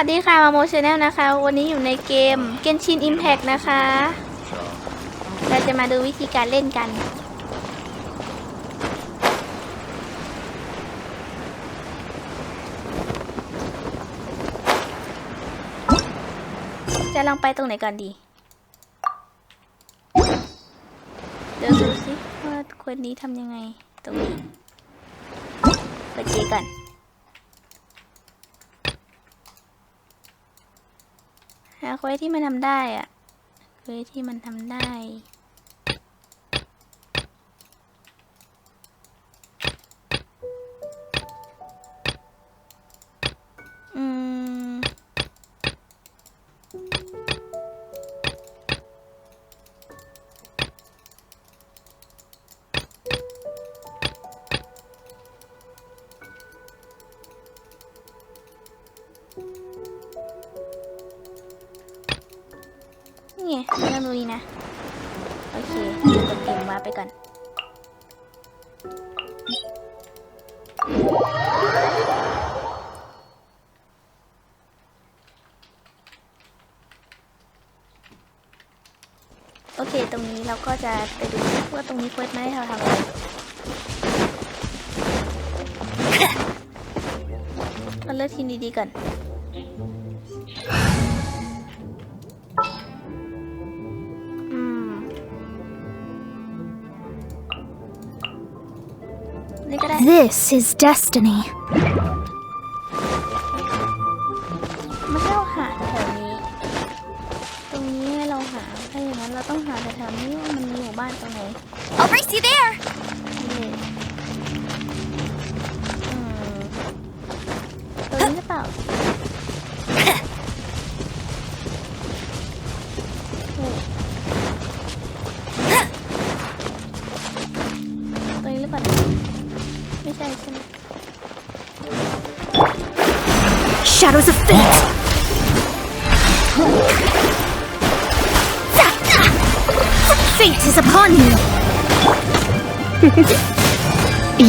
วัสดีค่ะ มาโมชแนลนะคะ วันนี้อยู่ในเกม Genshin Impact นะคะ เราจะมาดูวิธีการเล่นกัน จะลองไปตรงไหนก่อนดี เดี๋ยวดูสิว่าคนนี้ทำยังไง ตรงนี้เปิดเกมก่อน หาเควสที่มันทำได้อะเควสที่มันทำได้ ไปก่อนโอเค ตรงนี้เราก็จะไปดูว่าตรงนี้เควสมาให้เราทำอะไรเราเลือกทีมดีๆก่อน This is destiny. ไม่ใช่เราหาแถวนี้ ตรงนี้ให้เราหาถ้าอย่างนั้นเราต้องหาแถวๆนี้ว่ามันมีหมู่บ้านตรงไหน I'll race you there. Fate is upon you.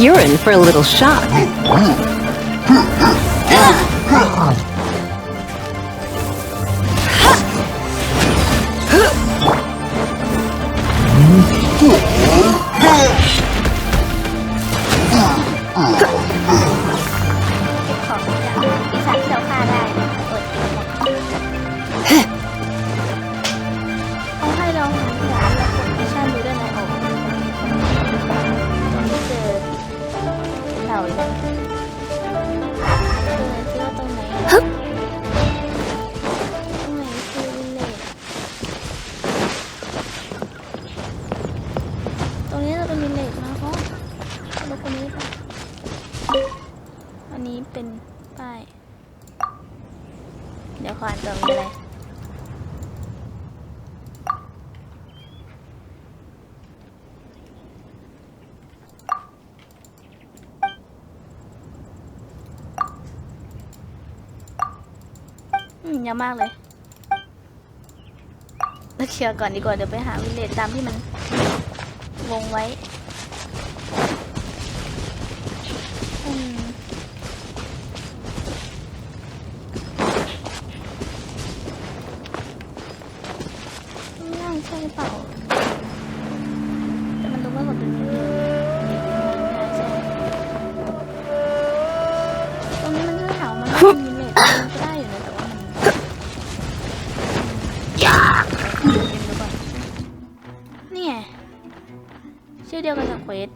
You're in for a little shock. ดูคนนี้ป่ะ อันนี้เป็นป้าย เดี๋ยวขออ่านตัวมีอะไรอืมยาวมากเลยเราเคลียร์ก่อนดีกว่า เดี๋ยวไปหาวิเลจตามที่มันวงไว้ งล่างใช่เปล่า แต่มันดูว่าผมเป็นมินิใช่ใช่ตรงนี้มันจะถามมันไม่มีมินิมันก็ได้อยู่นะแต่ว่ามันดูก่อนนี่ไงชื่อเดียวกันกับเควส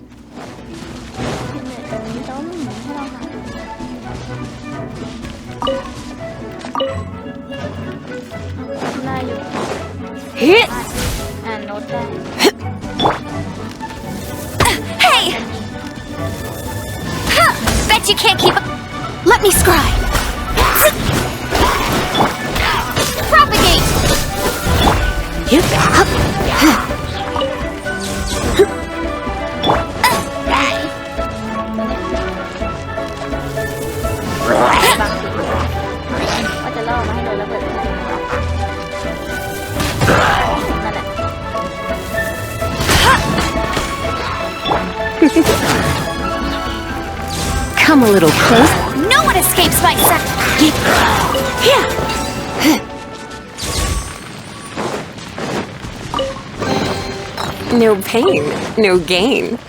Come a little close. No one escapes my sight. Here. No pain, no gain.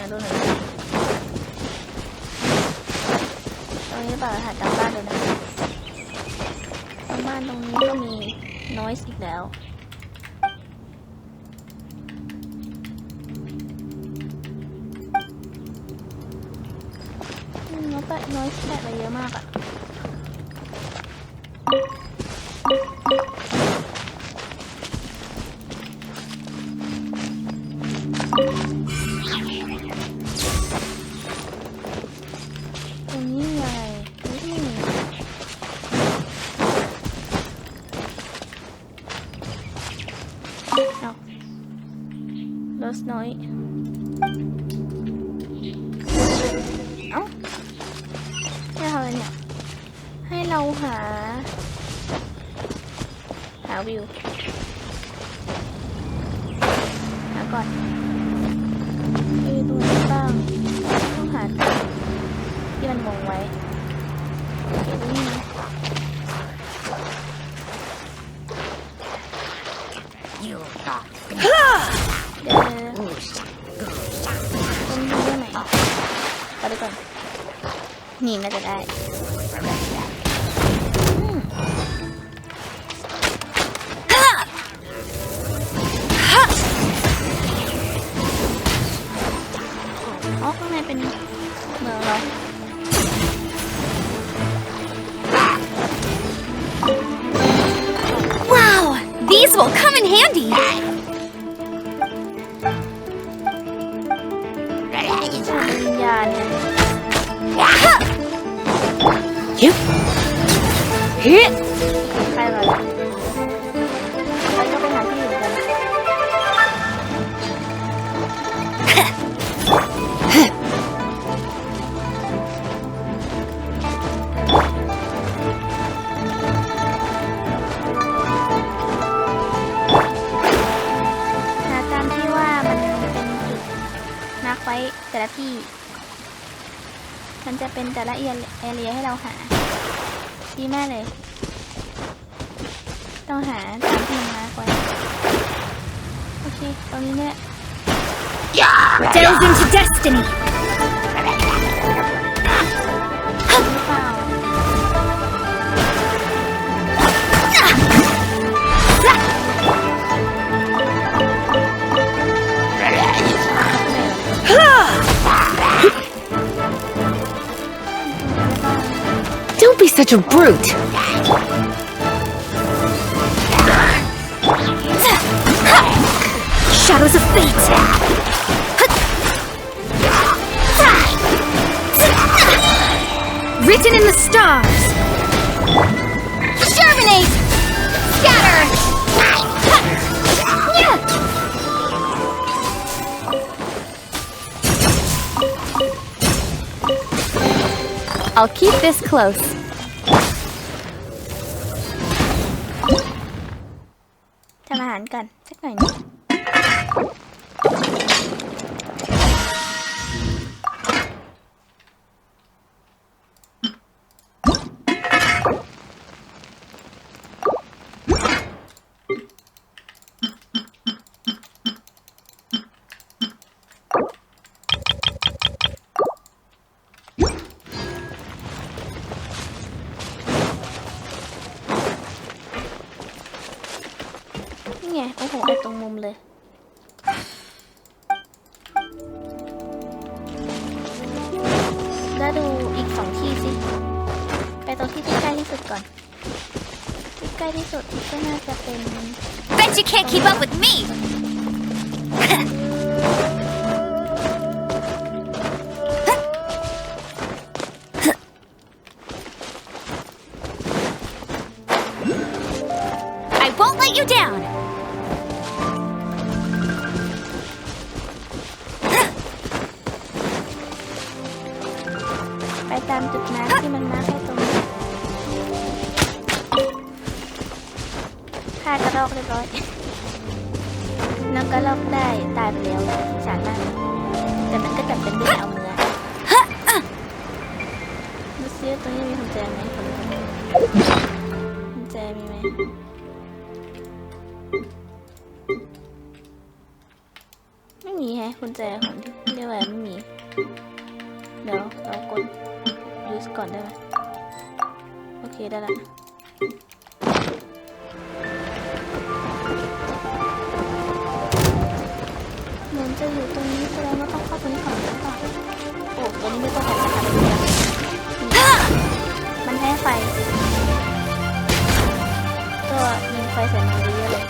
าดูหน่อยตรงนี้เปล่าหาตามบ้านเลยนะตามบ้านตรงนี้ก็มีน้อยอีกแล้วน้อยแปะน้อยแปะไปเยอะมากอะ เราหา หาวิว หาก่อนมีดูนี้บ้างต้องหาที่มันมองไว้เก็บไว้นี่นะเดี๋ยวตรงนี้ได้ไหมไปดูก่อน นี่น่าจะได้ These will come in handy! วิญญาณเนี่ย Yep. Hit. ที่ มันจะเป็นแต่ละเอเรียให้เราหา ดีมากเลย ต้องหาตามที่มาไว้โอเค ตรงนี้เนี่ย Delve into destiny! Such a brute. Shadows of fate! Written in the stars! Germinate! Scatter! I'll keep this close. กล้ที่สุดก่อนที่ใกล้ที่สุดก็น่าจะเป็น Bet you can't keep up with me! กุญแจของที่เรียกว่าไม่มี เดี๋ยวเรากด use ก่อนได้ไหมโอเคได้ละเหมือนจะอยู่ตรงนี้แสดงว่าต้องเข้าตรงนี้ก่อนหรือเปล่าโอ้ตรงนี้ไม่ต้องแข่งกันเลยมันให้ไฟก็ยิงไฟใส่มันเยอะๆเลย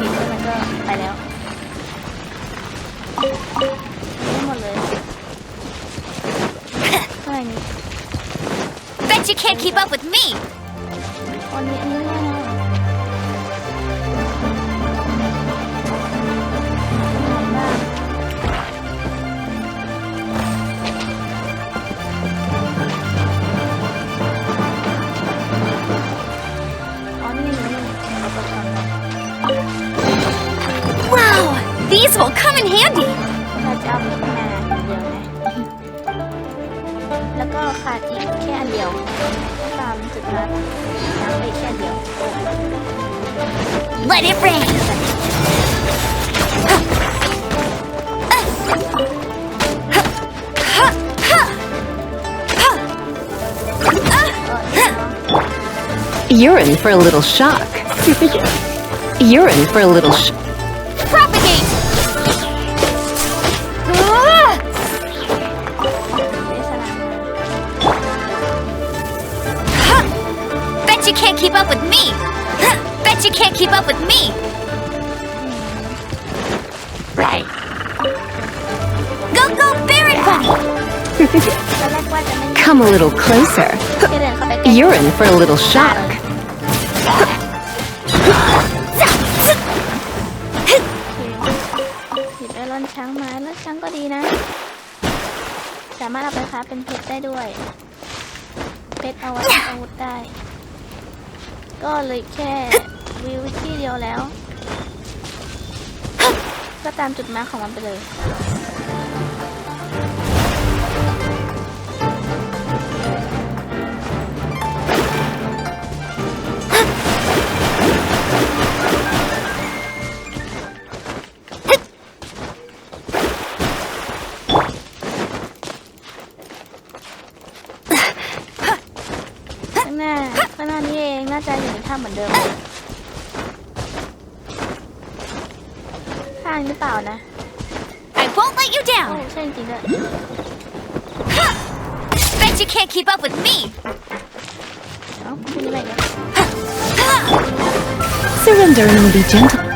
ปิดแล้วมันก็ ไปแล้วไม่หมดเลยเท่าไหร่นี้ Bet you can't keep up with me. อันนี้อันนี้ง่ายนะ You're in for a little shock. You're in for a little sh- Propagate. Ah! ได้สลามมา Huh. Bet you can't keep up with me. Huh. Bet you can't keep up with me. Right. Go go Barrett Bunny. ตอนแรกว่าจะไม่ Come a little closer. แค่เดินเข้าไปใกล้ You're in for a little shock. ก็เลยแค่วิวที่เดียวแล้ว ก็ตามจุดมาของมันไปเลย นะ I won't let you โอ้ down. ใช่จริงๆด้วย Huh. Bet you can't keep up with me. เอ้าคุณอะไรกัน Huh. Surrender and be gentle.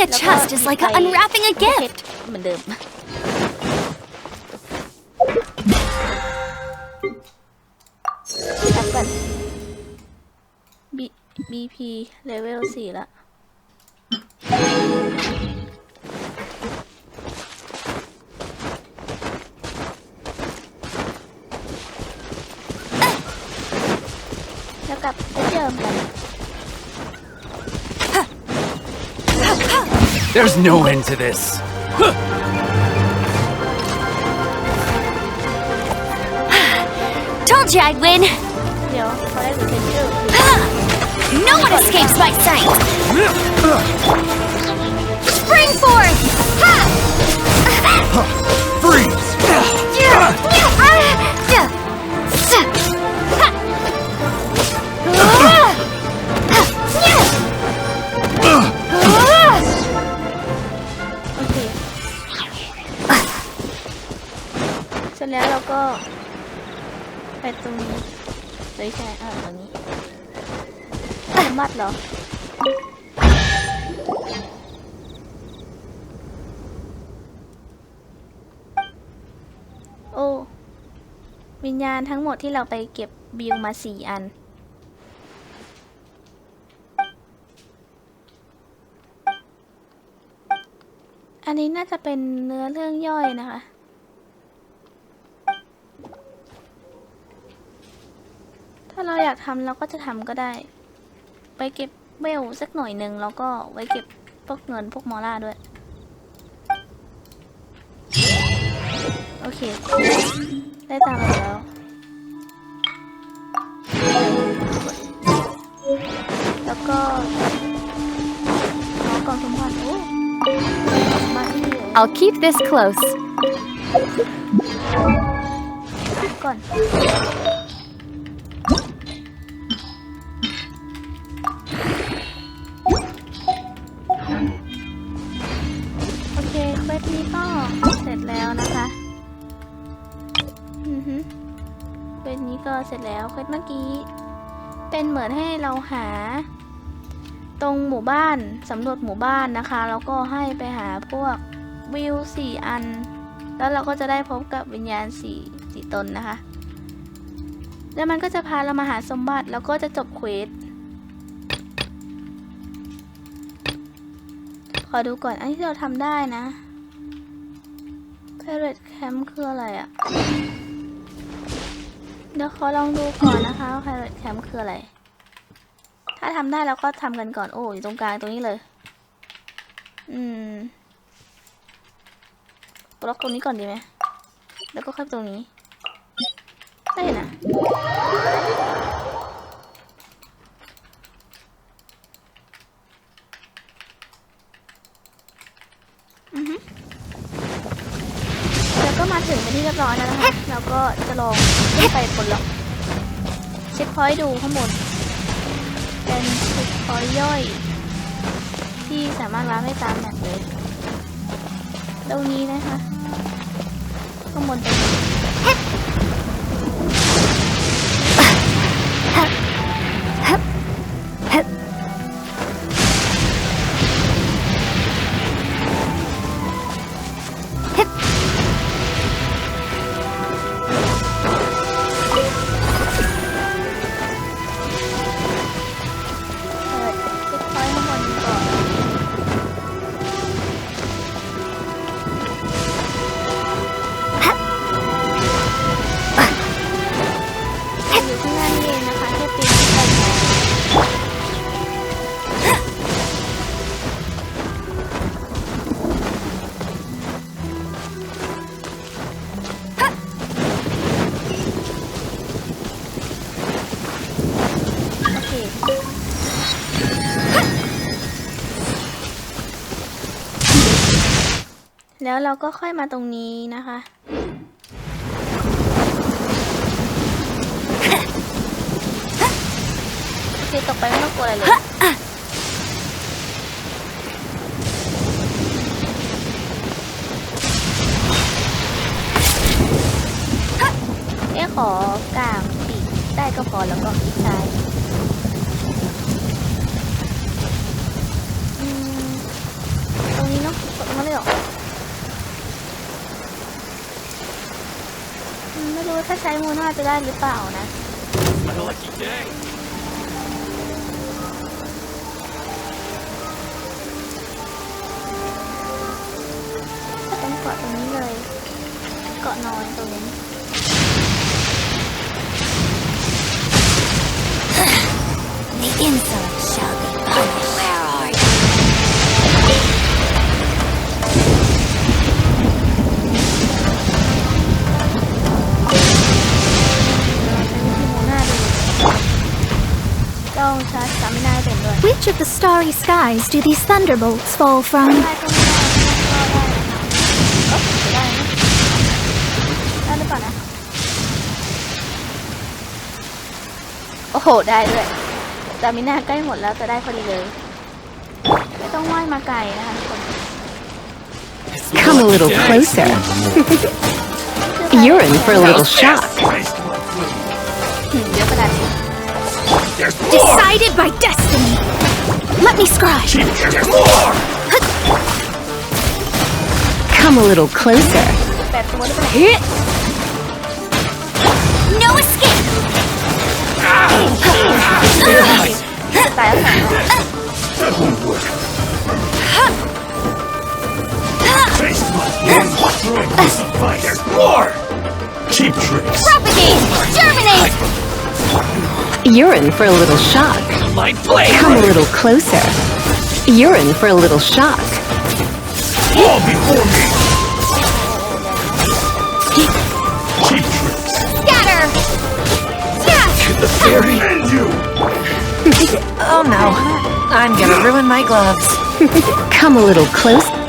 Opening a chest is like unwrapping a เพช gift. รเหมือนเดิมแอปเปิล B BP เลเวลสี่ละ There's no end to this. Told you I'd win. No one escapes my sight. Spring forth! Freeze! แล้วเราก็ ไปตรงนี้เฮ้ยใช่อ่าตรงนี้สมบัติเหรอโอ้ วิญญาณทั้งหมดที่เราไปเก็บบิวมาสี่อัน อันนี้น่าจะเป็นเนื้อเรื่องย่อยนะคะาเราอยากทำเราก็จะทำก็ได้ ไปเก็บเวลสักหน่อยหนึ่งแล้วก็ไว้เก็บพวกเงินพวกมอล่าด้วย โอเค ได้ตามมาแล้วแล้วก็ขอกล่องสมบัติโอ้สมบัติที่เหลือ I'll keep this close. ก่อน แล้วเควสเมื่อกี้ เป็นเหมือนให้เราหา ตรงหมู่บ้านสำรวจหมู่บ้านนะคะ แล้วก็ให้ไปหาพวกวิวสี่อัน แล้วเราก็จะได้พบกับวิญญาณสี่สี่ตนนะคะ แล้วมันก็จะพาเรามาหาสมบัติแล้วก็จะจบเควสขอดูก่อน อันที่เราทำได้นะ Pirate Camp คืออะไรอะเดี๋ยวขอลองดูก่อนนะคะว่าแคมป์คืออะไร ถ้าทำได้เราก็ทำกันก่อน โอ้อยู่ตรงกลางตรงนี้เลย อืม บล็อกตรงนี้ก่อนดีไหม แล้วก็ค่อยตรงนี้ได้นะ อือฮึแล้วก็มาถึงเป็นที่เรียบร้อย แล้วนะคะเราก็จะลองขึ้นไปบนล็อกเช็คพอยต์ดูข้างบนเป็นเช็คพอยต์ย่อย ที่สามารถวางได้ตามแบบเลยตรงนี้นะคะข้างบนตรงนี้เแล้วเราก็ค่อยมาตรงนี้นะคะโอเคตกไปไม่ต้องกลัวอะไรเลย เอ๊ะขอกลางปีกได้ก็พอแล้วก็คลิกซ้ายอืมตรงนี้เนาะกดลงมาเลยเหรออืมไม่รู้ถ้าใช้มูน่า จะได้หรือเปล่านะ My lucky day. ต้องเก Which of the starry skies do these thunderbolts fall from? ได้ก็ไม่ได้ก็ได้นะคะเอ๊ะได้นะได้หรือเปล่านะ โอ้โห ได้ด้วยสามิน่าใกล้หมดแล้วจะได้พอดีเลย ไม่ต้องว่ายมาไกลนะคะทุกคน It's Come a lucky little day. closer. คือ You're in for a little shock. Taste my food. ถึงเยอะขนาดนี้ There's more. Decided by destiny. Let me scry. There's more. Come a little closer. แปดตัวหรือเปล่า No escape! ตายแล้วสอง That won't work. Taste my strength. This fight. There's more. Cheap tricks. Propagate! Germinate! You're in for a little shock. Light flame. Come a little closer. You're in for a little shock. Fall before me. Cheap tricks. Scatter! Yeah! The fairy. And you. Oh no. I'm gonna ruin my gloves. Come a little close.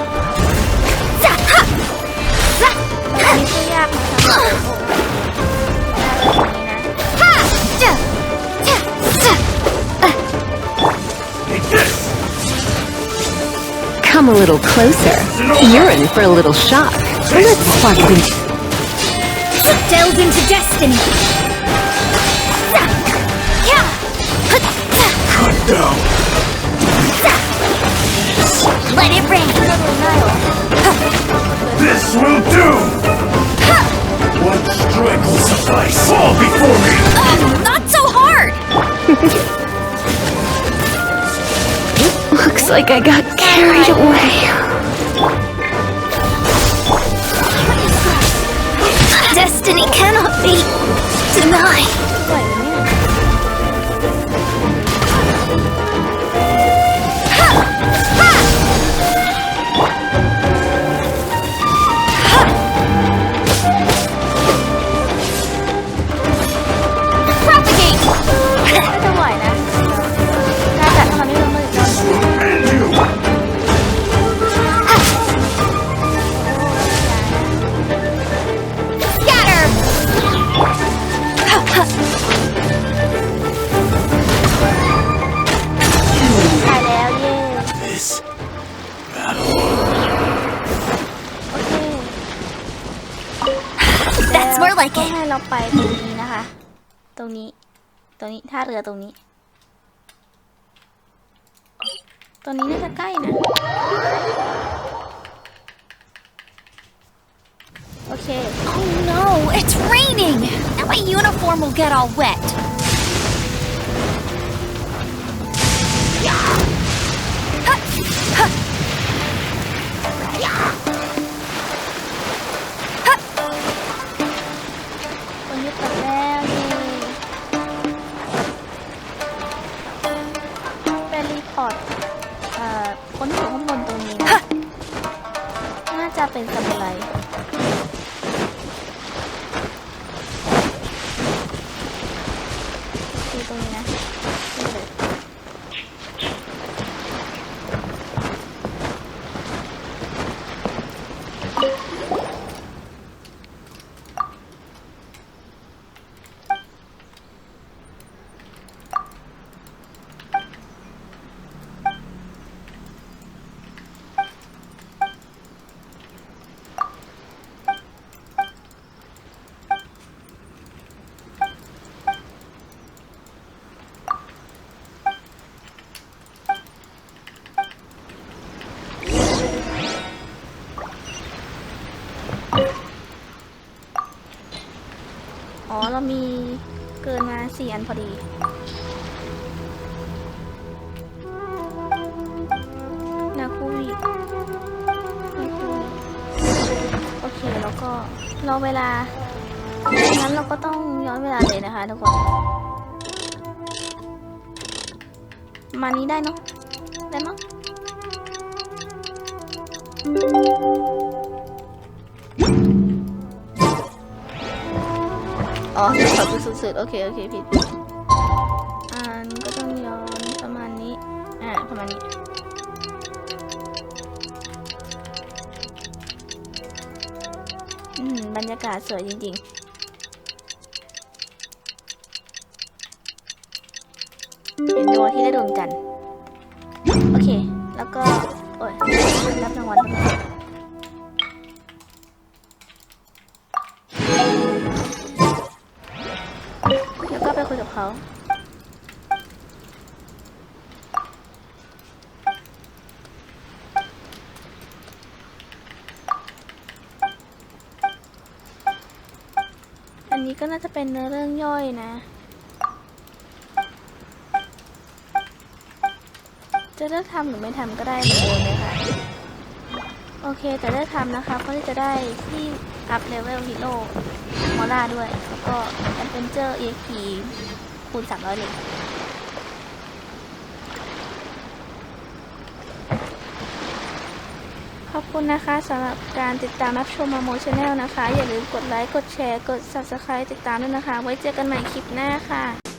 Come a little closer. You're in for a little shock. Let's spark into... Delve into destiny! Cut down! Let it rain! This will do! One strike will suffice! Fall before me! Uh, not so hard! Looks like I got carried away. Destiny cannot be denied. รือตรงนี้ ตอนนี้น่าจะใกล้นะ โอเค Oh no, it's raining! Now my uniform will get all wet. เป็นสมุไรคือตรงนี้นะนี่เลย เรามีเกินมาสี่อันพอดีนาคูวิโอเคแล้วก็รอเวลางั้นเราก็ต้องย้อนเวลาเลยนะคะทุกคนมานี้ได้เนาะได้มั้ง อ๋อขอดูสุดๆโอเค โอเคผิดอ่านก็ต้องย้อนประมาณนี้ อ่า ประมาณนี้ อืม บรรยากาศสวยจริง ๆเห็นดวงที่ได้ดวงจันทร์ ก็น่าจะเป็นเนื้อเรื่องย่อยนะ จะเลือกทำหรือไม่ทำก็ได้เหมือนเดิมเลยค่ะ โอเคแต่เลือกทำนะคะเพราะที่จะได้ที่อัพเลเวลฮีโร่มอล่าด้วย แล้วก็แอดเวนเจอร์เอ็กพีคูณ300เลย ขอบคุณนะคะสำหรับการติดตามรับชมมาโมชแนลนะคะ อย่าลืมกดไลค์ กดแชร์ กด Subscribe ติดตามด้วยนะคะ ไว้เจอกันใหม่คลิปหน้าค่ะ